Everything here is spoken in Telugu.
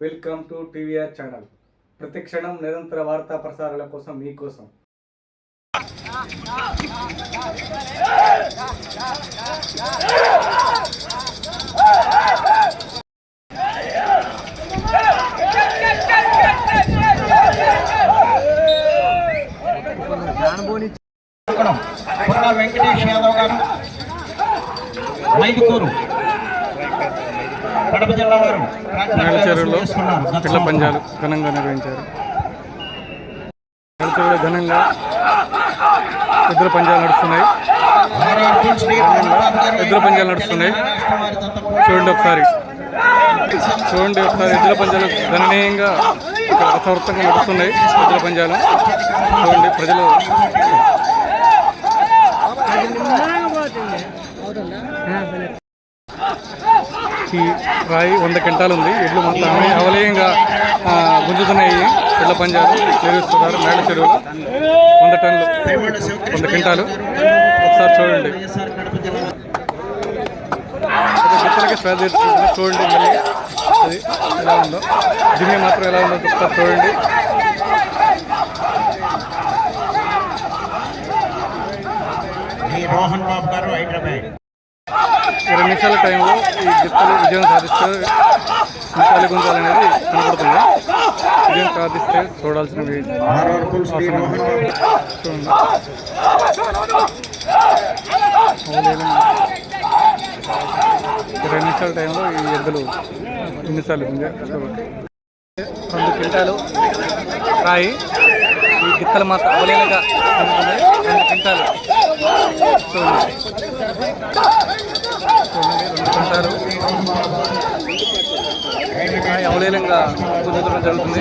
Welcome to TVR channel. ప్రతి క్షణం నిరంతర వార్తా ప్రసారాల కోసం మీకోసం వెంకటేష్ యాదవ్ గారు. మైదుకూరు చేసుకున్నారు. పిట్ల పంజాలు ఘనంగా నిర్వహించారు. ఘనంగా ఎద్దుల పంజాలు నడుస్తున్నాయి. ఎద్దుల పంజాలు నడుస్తున్నాయి. చూడండి ఒకసారి. చూడండి ఒకసారి. ఎద్దుల పంజాలు గణనీయంగా ఇక్కడ రసవృత్తంగా నడుస్తున్నాయి. ఎద్దుల పంజాలు. చూడండి ప్రజలు. ఈ రాయి వంద క్వింటాలు ఉంది. ఎడ్లు మొత్తం అవలయంగా గుంజుతున్నాయి. ఎడ్ల పంజాలు చేరుస్తున్నారు మేడ చెరువులు. వంద టన్నులు. వంద క్వింటాలు. ఒకసారి చూడండి. వైఎస్ఆర్ కడప చూడండి మళ్ళీ. అది ఎలా ఉందో. జిమ్మి మాత్రం ఎలా ఉందో ఒకసారి చూడండి. రోహన్ బాబు గారు హైదరాబాద్. ఇరవై నిమిషాల టైంలో ఈ గిత్తలు విజయం సాధిస్తే నిమిషాలు గుంజాలనేది కనపడుతుంది విజయం సాధిస్తే చూడాల్సినవి ఆర్ఆర్ ఇరవై నిమిషాల టైంలో ఈ ఎద్దులు ఎన్నిసార్లు రెండు క్వింటాలు రాయి. ఈ గిత్తలు మాత్రం అవలేలుగా అందుకున్నాయి రెండు క్వింటాలు. అవలేలంగా గుంజడం జరుగుతుంది.